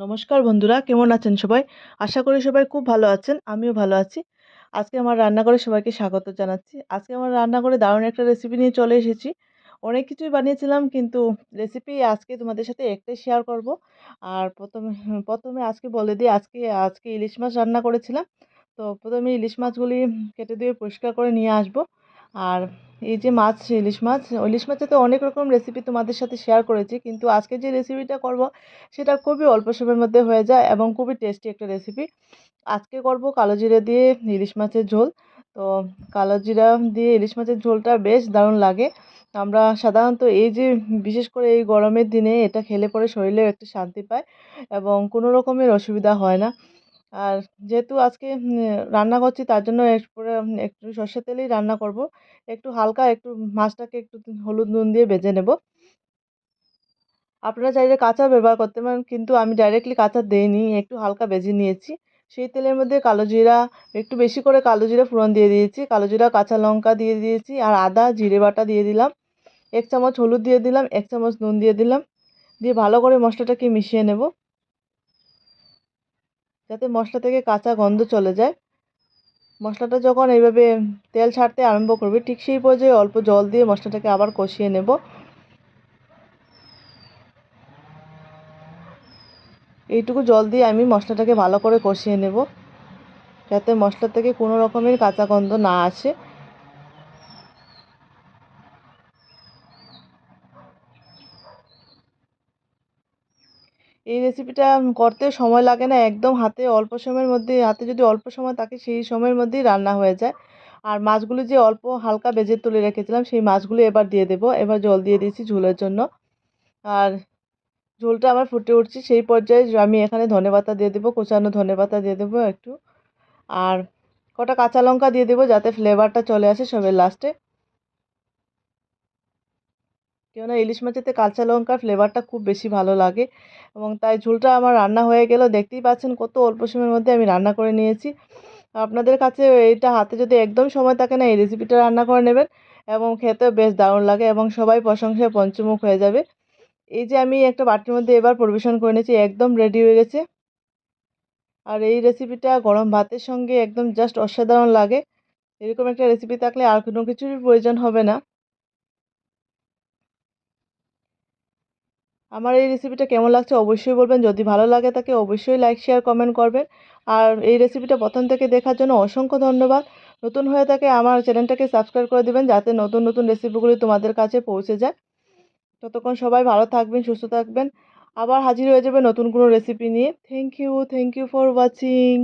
নমস্কার বন্ধুরা, কেমন আছেন সবাই? আশা করি সবাই খুব ভালো আছেন, আমিও ভালো আছি। আজকে আমার রান্নাঘরে সবাইকে স্বাগত জানাচ্ছি। আজকে আমার রান্নাঘরে দারুণ একটা রেসিপি নিয়ে চলে এসেছি। অনেক কিছুই বানিয়েছিলাম, কিন্তু রেসিপি আজকে তোমাদের সাথে একটাই শেয়ার করব। আর প্রথমে প্রথমে আজকে বলে দিই, আজকে আজকে ইলিশ মাছ রান্না করেছিলাম। তো প্রথমে ইলিশ মাছগুলি কেটে দিয়ে পরিষ্কার করে নিয়ে আসব। আর এই যে মাছ, ইলিশ মাছ, ইলিশ মাছে তো অনেক রকম রেসিপি তোমাদের সাথে শেয়ার করেছি, কিন্তু আজকে যে রেসিপিটা করব সেটা খুবই অল্প সময়ের মধ্যে হয়ে যায় এবং খুবই টেস্টি একটা রেসিপি আজকে করব কালো জিরে দিয়ে ইলিশ মাছের ঝোল। তো কালো জিরা দিয়ে ইলিশ মাছের ঝোলটা বেশ দারুণ লাগে। আমরা সাধারণত এই যে বিশেষ করে এই গরমের দিনে এটা খেলে পরে শরীরে একটু শান্তি পায় এবং কোনো রকমের অসুবিধা হয় না। আর যেহেতু আজকে রান্না করছি তার জন্য পুরো একটু সর্ষের তেলেই রান্না করব। একটু হালকা একটু মাছটাকে একটু হলুদ নুন দিয়ে ভেজে নেব। আপনারা চাইলে কাঁচা ব্যবহার করতে পারেন, কিন্তু আমি ডাইরেক্টলি কাঁচা দিইনি, একটু হালকা ভেজে নিয়েছি। সেই তেলের মধ্যে কালো জিরা, একটু বেশি করে কালো জিরা ফোড়ন দিয়ে দিয়েছি। কালো জিরা, কাঁচা লঙ্কা দিয়ে দিয়েছি আর আদা, জিরে বাটা দিয়ে দিলাম। এক চামচ হলুদ দিয়ে দিলাম, এক চামচ নুন দিয়ে দিলাম। দিয়ে ভালো করে মশলাটাকে মিশিয়ে নেব। যাতে মশলা থেকে কাঁচা গন্ধ চলে যায়। মশলাটা যখন এইভাবে তেল ছাড়তে আরম্ভ করবে, ঠিক সেই পর্যায়ে অল্প জল দিয়ে মশলাটাকে আবার কষিয়ে নেব। এইটুকু জল দিয়ে আমি মশলাটাকে ভালো করে কষিয়ে নেব, যাতে মশলা থেকে কোনো রকমের কাঁচা গন্ধ না আসে। এই রেসিপিটা করতে সময় লাগে না, একদম হাতে অল্প সময়ের মধ্যে, হাতে যদি অল্প সময় থাকে সেই সময়ের মধ্যেই রান্না হয়ে যায়। আর মাছগুলি যে অল্প হালকা বেজে তুলে রেখেছিলাম, সেই মাছগুলো এবার দিয়ে দেবো। এবার জল দিয়ে দিয়েছি ঝোলের জন্য। আর ঝোলটা আমার ফুটে উঠছে, সেই পর্যায়ে আমি এখানে ধনেপাতা দিয়ে দেবো, কোচানো ধনেপাতা দিয়ে দেবো একটু। আর কটা কাঁচা লঙ্কা দিয়ে দেবো যাতে ফ্লেভারটা চলে আসে সবের লাস্টে কেননা ইলিশ মাছেতে কাঁচা লঙ্কার ফ্লেভারটা খুব বেশি ভালো লাগে এবং তাই ঝোলটা আমার রান্না হয়ে গেল। দেখতেই পাচ্ছেন কত অল্প সময়ের মধ্যে আমি রান্না করে নিয়েছি। আপনাদের কাছে এটা হাতে যদি একদম সময় থাকে না, এই রেসিপিটা রান্না করে নেবেন এবং খেতেও বেশ দারুণ লাগে এবং সবাই প্রশংসায় পঞ্চমুখ হয়ে যাবে। এই যে আমি একটা বাটির মধ্যে এবার পরিবেশন করে নিয়েছি, একদম রেডি হয়ে গেছে। আর এই রেসিপিটা গরম ভাতের সঙ্গে একদম জাস্ট অসাধারণ লাগে। এরকম একটা রেসিপি থাকলে আর কোনো কিছুর প্রয়োজন হবে না। আমার এই রেসিপিটা কেমন লাগছে অবশ্যই বলবেন। যদি ভালো লাগে তাকে অবশ্যই লাইক শেয়ার কমেন্ট করবেন। আর এই রেসিপিটা প্রথম থেকে দেখার জন্য অসংখ্য ধন্যবাদ। নতুন হয়ে থাকে আমার চ্যানেলটাকে সাবস্ক্রাইব করে দেবেন যাতে নতুন নতুন রেসিপিগুলি তোমাদের কাছে পৌঁছে যায়। ততক্ষণ সবাই ভালো থাকবেন, সুস্থ থাকবেন। আবার হাজির হয়ে যাবে নতুন কোনো রেসিপি নিয়ে। Thank you thank you for watching